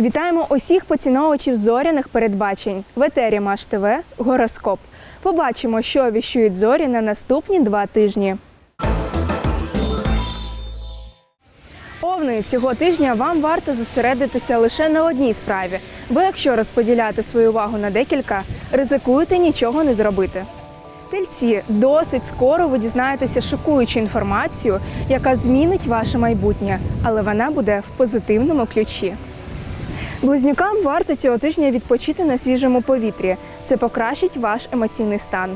Вітаємо усіх поціновувачів зоряних передбачень в етері Маш ТВ Гороскоп. Побачимо, що віщують зорі на наступні два тижні. Овни цього тижня вам варто зосередитися лише на одній справі, бо якщо розподіляти свою увагу на декілька, ризикуєте нічого не зробити. Тельці досить скоро ви дізнаєтеся шокуючу інформацію, яка змінить ваше майбутнє, але вона буде в позитивному ключі. Близнюкам варто цього тижня відпочити на свіжому повітрі. Це покращить ваш емоційний стан.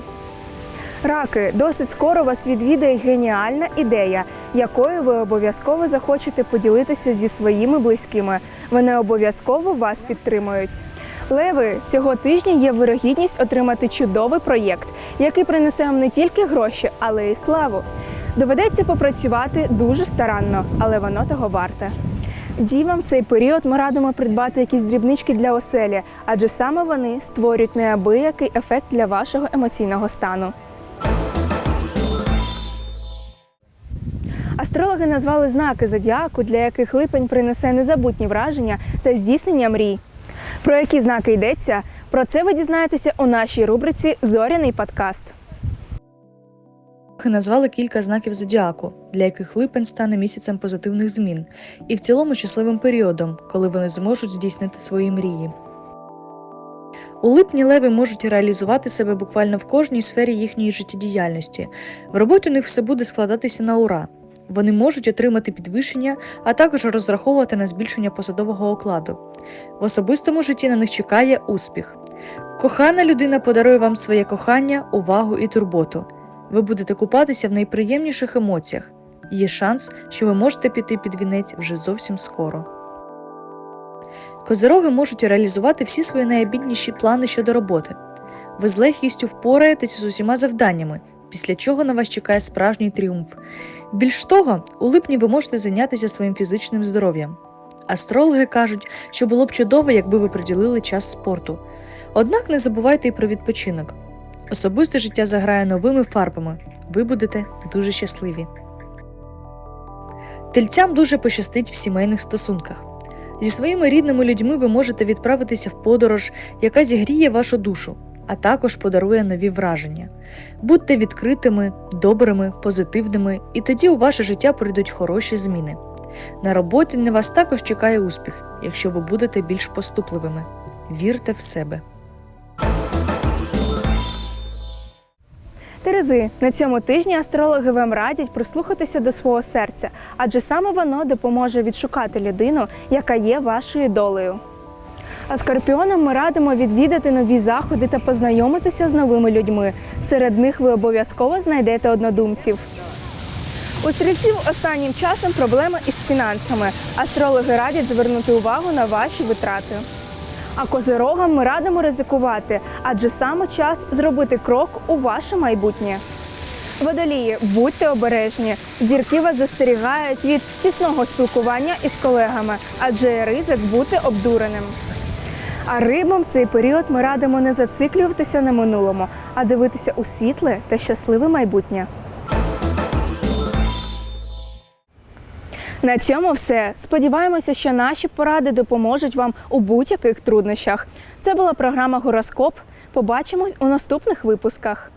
Раки, досить скоро вас відвідає геніальна ідея, якою ви обов'язково захочете поділитися зі своїми близькими. Вони обов'язково вас підтримують. Леви, цього тижня є вирогідність отримати чудовий проєкт, який принесе вам не тільки гроші, але й славу. Доведеться попрацювати дуже старанно, але воно того варте. Дівам в цей період ми радимо придбати якісь дрібнички для оселі, адже саме вони створюють неабиякий ефект для вашого емоційного стану. Астрологи назвали знаки зодіаку, для яких липень принесе незабутні враження та здійснення мрій. Про які знаки йдеться? Про це ви дізнаєтеся у нашій рубриці Зоряний подкаст. Назвали кілька знаків зодіаку, для яких липень стане місяцем позитивних змін, і в цілому щасливим періодом, коли вони зможуть здійснити свої мрії. У липні леви можуть реалізувати себе буквально в кожній сфері їхньої життєдіяльності. В роботі у них все буде складатися на ура. Вони можуть отримати підвищення, а також розраховувати на збільшення посадового окладу. В особистому житті на них чекає успіх. Кохана людина подарує вам своє кохання, увагу і турботу. Ви будете купатися в найприємніших емоціях. Є шанс, що ви можете піти під вінець вже зовсім скоро. Козироги можуть реалізувати всі свої найобідніші плани щодо роботи. Ви з легкістю впораєтеся з усіма завданнями, після чого на вас чекає справжній тріумф. Більш того, у липні ви можете зайнятися своїм фізичним здоров'ям. Астрологи кажуть, що було б чудово, якби ви приділили час спорту. Однак не забувайте і про відпочинок. Особисте життя заграє новими фарбами. Ви будете дуже щасливі. Тельцям дуже пощастить в сімейних стосунках. Зі своїми рідними людьми ви можете відправитися в подорож, яка зігріє вашу душу, а також подарує нові враження. Будьте відкритими, добрими, позитивними, і тоді у ваше життя прийдуть хороші зміни. На роботі на вас також чекає успіх, якщо ви будете більш поступливими. Вірте в себе. Терези, на цьому тижні астрологи вам радять прислухатися до свого серця, адже саме воно допоможе відшукати людину, яка є вашою долею. А скорпіонам ми радимо відвідати нові заходи та познайомитися з новими людьми. Серед них ви обов'язково знайдете однодумців. У стрільців останнім часом проблеми із фінансами. Астрологи радять звернути увагу на ваші витрати. А козирогам ми радимо ризикувати, адже саме час зробити крок у ваше майбутнє. Водолії, будьте обережні. Зірки вас застерігають від тісного спілкування із колегами, адже є ризик бути обдуреним. А рибам в цей період ми радимо не зациклюватися на минулому, а дивитися у світле та щасливе майбутнє. На цьому все. Сподіваємося, що наші поради допоможуть вам у будь-яких труднощах. Це була програма Гороскоп. Побачимось у наступних випусках.